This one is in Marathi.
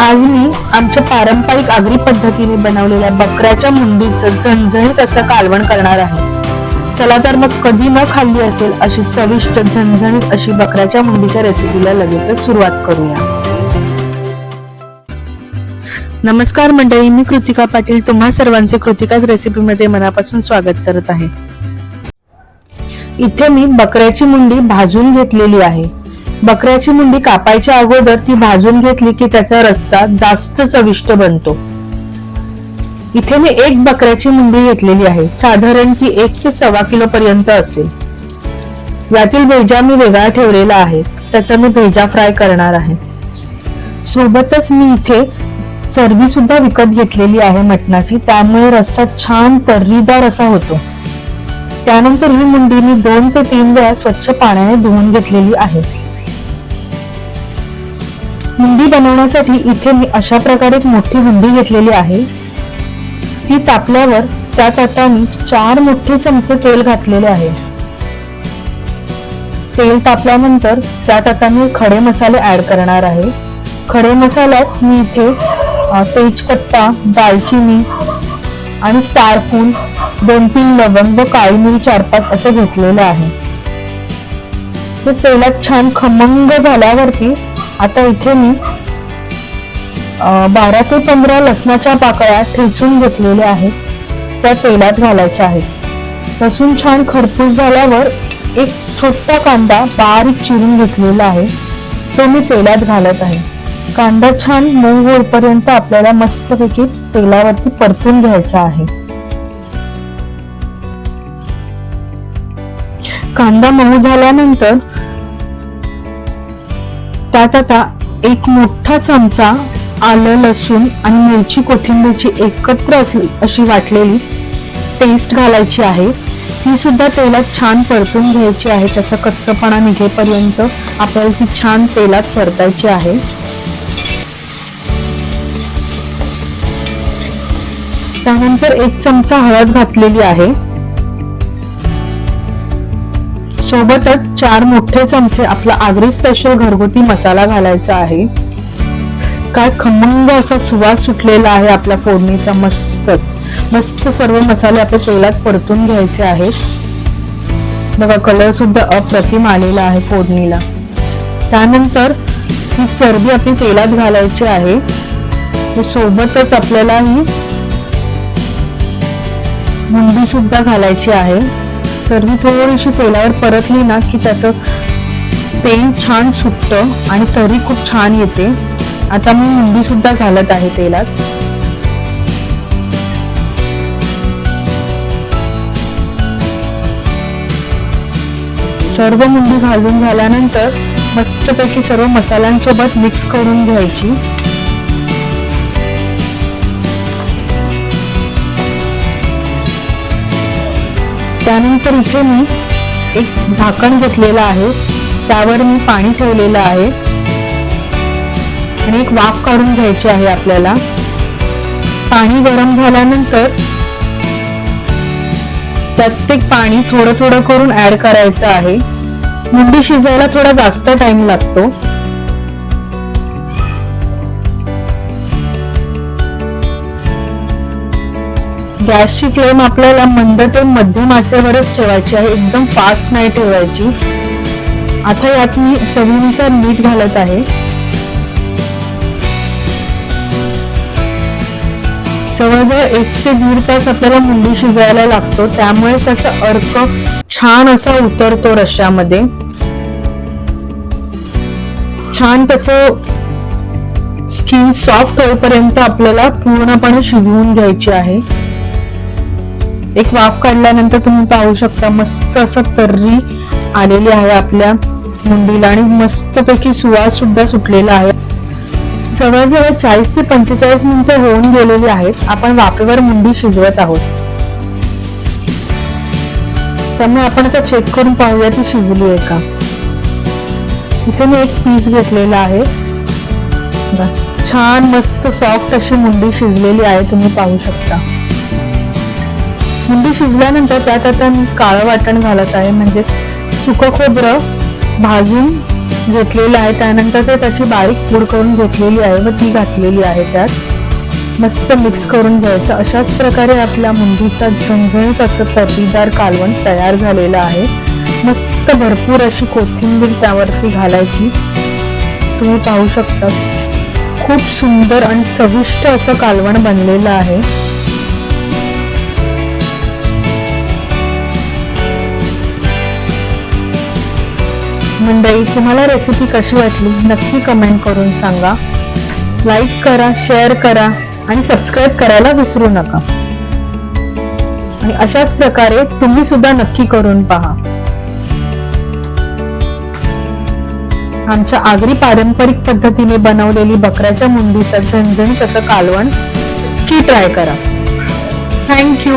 आज मी आमच्या पारंपरिक आगरी पद्धतीने बनवलेल्या बकऱ्याच्या मुंडीचं झणझणीत असं कालवण करणार आहे. चला तर मग कधी न खाल्ली असेल अशी चविष्ट झणझणीत अशी बकऱ्याच्या मुंडीच्या रेसिपीला लगेच सुरुवात करूया. नमस्कार मंडळी मी कृतिका पाटील. तुम्हा सर्वांचे कृतिकाच रेसिपीमध्ये मनापासून स्वागत करत आहे. इथे मी बकऱ्याची मुंडी भाजून घेतलेली आहे. बकऱ्याची मुंडी कापायच्या अगोदर ती भाजून घेतली की त्याचा रस्सा जास्त चविष्ट बनतो. इथे मी एक बकऱ्याची मुंडी घेतलेली आहे. साधारण ती एक ते सव्वा किलो पर्यंत असेल. यातील भेजा मी वेगळा ठेवलेला आहे. त्याचा मी भेजा फ्राय करणार आहे. सोबतच मी इथे चरबी सुद्धा विकत घेतलेली आहे मटणाची. त्यामुळे रस्सा छान तर्रीदार असा होतो. त्यानंतर ही मुंडी मी दोन ते तीन वेळा स्वच्छ पाण्याने धुवून घेतलेली आहे. हुंडी बनवण्यासाठी इथे मी अशा प्रकारे एक मोठी हुंडी घेतलेली आहे. ती तापल्यावर त्यात आता मी चार मोठे चमचे तेल घातलेले आहे. तेल तापल्यानंतर त्यात आता मी खडे मसाले ऍड करणार आहे. खडे मसाल्यात मी इथे तेजपत्ता दालचिनी आणि स्टारफूल दोन तीन लवंग व काळी मिरी चार पाच असं घेतलेलं आहे. ते तेलात छान खमंग झाल्यावरती आता इथे मी बारा ते पंधरा लसणाच्या पाकळ्या ठेचून घेतलेल्या आहेत. त्या तेलात घालायच्या आहेत. लसूण छान खरपूस झाल्यावर एक छोटा कांदा बारीक चिरून घेतलेला आहे. तो मी तेलात घालत आहे. कांदा छान मऊ होईपर्यंत आपल्याला मस्तपैकी तेलावरती परतून घ्यायचा आहे. कांदा मऊ झाल्यानंतर त्यात आता एक मोठा चमचा आलं लसूण आणि मिरची कोथिंबीरची एकत्र असली अशी वाटलेली पेस्ट घालायची आहे. ती सुद्धा तेलात छान परतून घ्यायची आहे. त्याचा कच्चपणा निघेपर्यंत आपल्याला ती छान तेलात परतायची आहे. त्यानंतर एक चमचा हळद घातलेली आहे. सोबतच चार मोठे चमचे आपला आगरी स्पेशल घरगुती मसाला घालायचा आहे. काय खमंग असा सुवास सुटलेला आहे आपल्या फोडणीचा मस्तच. मस्त सर्व मसाले आपल्या तेलात परतून घ्यायचे आहेत. बघा कलर सुद्धा अप्रतिम आलेला आहे फोडणीला. त्यानंतर ही चरबी आपली तेलात घालायची आहे. सोबतच आपल्याला ही मुंडी सुद्धा घालायची आहे. चरबी थोडीशी तेलावर परतली ना की त्याचं तेल छान सुटतं आणि तरी खूप छान येते. आता मी मुंडी सुद्धा घालत आहे तेलात. सर्व मुंडी घालून झाल्यानंतर मस्तपैकी सर्व मसाल्यांसोबत मिक्स करून घ्यायची. त्यानंतर इथे मी एक झाकण घेतलेलं आहे. त्यावर मी पाणी ठेवलेलं आहे. आणि एक वाफ काढून घ्यायची आहे आपल्याला. पाणी गरम झाल्यानंतर प्रत्येक पाणी थोडं थोडं करून ऍड करायचं आहे. मुंडी शिजायला थोडा जास्त टाइम लागतो. गॅसची फ्लेम आपल्याला मंद ते मध्यम आचेवरच ठेवायची आहे. एकदम फास्ट नाही ठेवायची. आता यात मी चवीनुसार मीठ घालत आहे. जवळजवळ एक ते दीड तास आपल्याला मुंडी शिजायला लागतो. त्यामुळे त्याचा अर्क छान असा उतरतो रश्यामध्ये छान त्याचं स्किन सॉफ्ट होईपर्यंत आपल्याला पूर्णपणे शिजवून घ्यायची आहे. एक वाफ काढल्यानंतर तुम्ही पाहू शकता मस्त असं तर्री आलेली आहे आपल्या मुंडीला आणि मस्तपैकी सुवास सुद्धा सुटलेला आहे. जवळजवळ चाळीस ते पंचेचाळीस मिनिटे होऊन गेलेली आहेत. आपण वाफेवर मुंडी शिजवत आहोत. त्यामुळे आपण आता चेक करून पाहूया ती शिजली आहे का. इथे मी एक पीस घेतलेला आहे. छान मस्त सॉफ्ट अशी मुंडी शिजलेली आहे तुम्ही पाहू शकता. मुंडी शिजल्यानंतर त्यात आता मी काळं वाटण घालत आहे. म्हणजे सुकं खोबरं भाजून घेतलेलं आहे. त्यानंतर ते त्याची बारीक पूड करून घेतलेली आहे व ती घातलेली आहे त्यात. मस्त मिक्स करून घ्यायचं. अशाच प्रकारे आपल्या मुंडीचा झणझणीत असं तर्रीदार कालवण तयार झालेलं आहे. मस्त भरपूर अशी कोथिंबीर त्यावरती घालायची. तुम्ही पाहू शकता. खूप सुंदर आणि चविष्ट असं कालवण बनलेलं आहे. मंडळी तुम्हाला रेसिपी कशी वाटली? नक्की कमेंट करून सांगा. लाईक करा शेअर करा आणि सबस्क्राईब करायला विसरू नका. आणि अशाच प्रकारे तुम्ही सुद्धा नक्की करून पहा. आमच्या आगरी पारंपरिक पद्धतीने बनवलेली बकऱ्याच्या मुंडीचं झणझणीत असं कालवण की ट्राय करा. थँक्यू